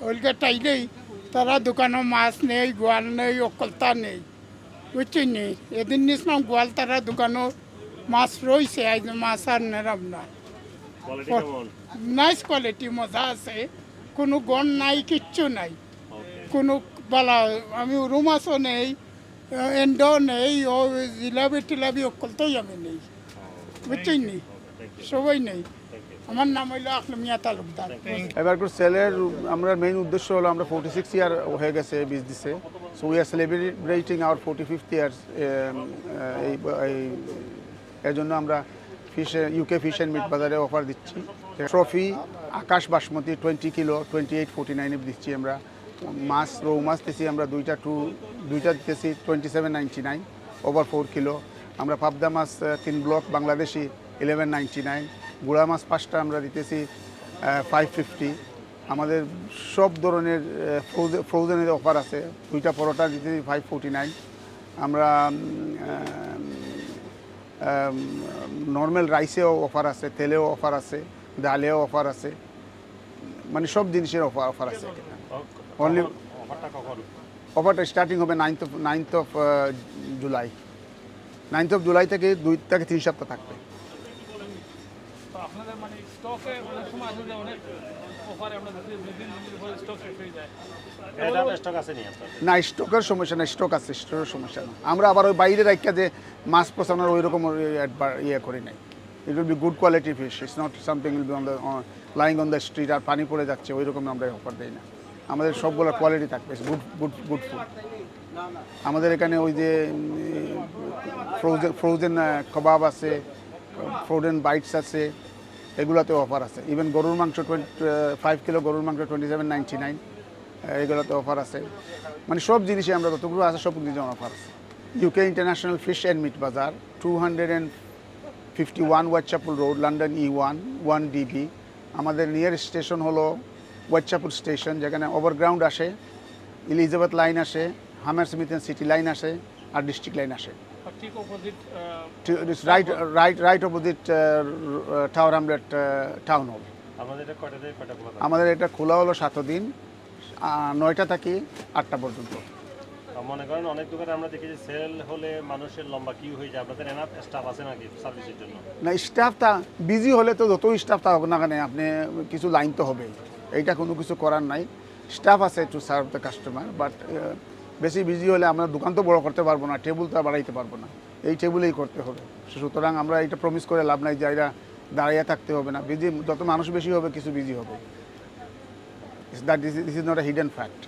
ওইকে টাইলেই তারা দোকানে মাছ নেই গোয়াল নেই অকলতা নেই বুঝছেন নি? এদিন নিছিলাম গোয়াল তারা দোকানও মাছ রয়েছে আজ মাছ আর নেরাম না। নাইস কোয়ালিটি মজা আছে। কোনো গন নাই কিচ্ছু নাই। কোনো বালা আমি উরু মাছও নেই এন্ডো নেই ও জিলাপি টিলাপি অকলতাই আমি নেই। বুঝছেন নি? থ্যাংক সবাই নেই। আমার নাম হইল আকলম মিয়া তালুকদার। এবারকার সেলের আমরা মেইন উদ্দেশ্য হলো আমরা ফোর্টি সিক্স ইয়ার হয়ে গেছে বিজনেসে so we are celebrating our forty fifth years এই এর জন্য আমরা fish UK fish and meat বাজারে অফার দিচ্ছি। Trophy Akash basmati twenty kilo twenty eight forty নাইনে দিচ্ছি আমরা। মাছ রৌ মাছ দিচ্ছি আমরা দুইটা টু দুইটা দিতেছি twenty seven ninety nine over four kilo আমরা পাবদা মাছ আহ, তিন block Bangladeshi eleven ninety nine গুড়া মাছ পাঁচটা আমরা দিতেছি ফাইভ ফিফটি আমাদের সব ধরনের ফ্রোজেনের অফার আছে। দুইটা পরোটা দিতেছি ফাইভ ফোর্টি নাইন আমরা নর্মাল রাইসেও অফার আছে তেলেও অফার আছে ডালেও অফার আছে। মানে সব জিনিসের অফার অফার আছে। অনলি অফারটা অফারটা স্টার্টিং হবে ninth of ninth of July ninth of July থেকে দুই থেকে তিন সপ্তাহ থাকবে। তো আপনাদের মানে স্টকে অনেক সময় আসলে অনেক অফারে আমরা দেখি দুই দিন তিন দিন পরে স্টক শেষ হয়ে যায়। আছে নি স্টকের সমস্যা না স্টক আছে স্টকের সমস্যা না আমরা আবার ওই বাইরে রাখা যে মাছ পচানোর ওই রকম ইয়ে করি নাই। It will be good quality fish it's not something will be on the lying on the street আর পানি পড়ে যাচ্ছে ওই রকম আমরা অফার দিই না। আমাদের সবগুলো কোয়ালিটি থাকবে গুড গুড গুড ফুড আমাদের এখানে ওই যে ফ্রোজেন ফ্রোজেন কবাব আছে ফ্রোজেন বাইটস আছে এগুলোতে অফার আছে। ইভেন গরুর মাংস টোয়েন্টি ফাইভ কিলো গরুর মাংস টোয়েন্টি সেভেন নাইনটি নাইন এগুলোতে অফার আছে। মানে সব জিনিসে আমরা যতগুলো আছে সব কিছু অফার আছে। UK international fish and meat bazaar two hundred and fifty one Whitechapel road London E one one DB আমাদের নিয়ার স্টেশন হলো ওয়াটচাপুল স্টেশন যেখানে ওভারগ্রাউন্ড আসে ইলিজাবেথ লাইন আসে হামার সিটি লাইন আসে, আর ডিস্ট্রিক্ট লাইন আসে। ঠিক opposite right right right opposite tower hamlets town hall আমাদের এটা খোলা আমাদের এটা খোলা হলো সাত দিন নয়টা থাকি আটটা পর্যন্ত। মনে করেন অনেক দোকানে আমরা দেখি যে সেল হলে মানুষের লম্বা কিউ হয়ে যায়। আপনাদের এনাফ স্টাফ আছে নাকি সার্ভিসের জন্য? না স্টাফটা বিজি হলে তো যতই স্টাফ থাকুক না কেন আপনি কিছু লাইন তো হবেই। এইটা কোনো কিছু করার নাই। স্টাফ আছে to serve the customer but বেশি বিজি হলে আমরা দোকান তো বড় করতে পারব না টেবিল তো বাড়াইতে পারব না। এই টেবিলেই করতে হবে। সুতরাং আমরা এটা প্রমিস করে লাভ নাই যে এরা দাঁড়িয়ে থাকতে হবে না। বিজি যত মানুষ বেশি হবে, কিছু বিজি হবে। That this is not a hidden fact